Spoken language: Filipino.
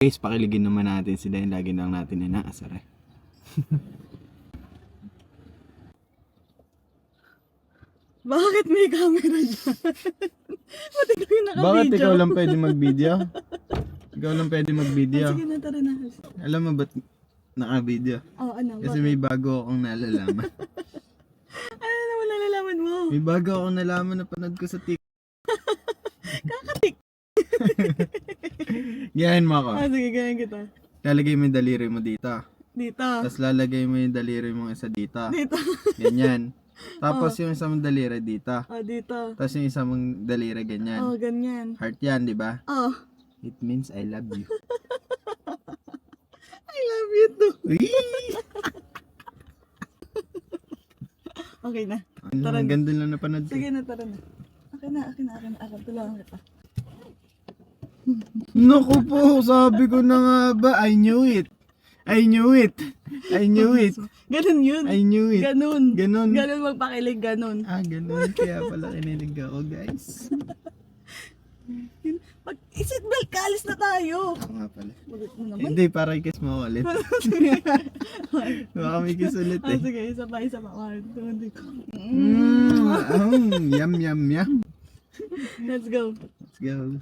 Guys, pakiligin naman natin sila yung lagi lang natin inaasar eh. Bakit may camera dyan? Ba't ikaw yung naka-video? Bakit ikaw lang pwede mag-video? ikaw lang pwede mag-video. Ah, sige na, tara na. Alam mo ba't naka-video? Oh, ano? Kasi bakit? may bago akong nalalaman. Ano na wala nalaman mo? may bago akong nalaman na panood ko sa TikTok. Kakatik. Gayahin mo ako. Ah, sige, ganyan kita. Lalagay mo yung daliri mo dito. Dito. Tapos lalagay mo yung daliri mo isa dito. Dito. Ganyan. Tapos yung isang mong daliri dito. Oh, dito. Tapos yung isang mong daliri ganyan. Oh, ganyan. Heart yan, di ba? Oh, It means I love you. I love you too. Okay na. Ano, Tara ang ganda lang napanood. Sige na, tara na. Akin na, akin na, akin na. Akin, tulungan kita. Naku po, sabi ko na nga ba, I knew it. I knew it. I knew it. Ganun yun. I knew it. Ganun. Ganon. Ganun magpakilig, ganun. Ah, ganun. Kaya pala kinilig ako, guys. Pag seatbelt ka, alis na tayo. Ako nga pala. Ulit mo naman. Hindi, para i-kiss mo ulit. Baka may kiss ulit Ah, eh. sige, isa pa, isa pa. One, two, three. Mm, yum, yum, yum. Let's go. Let's go.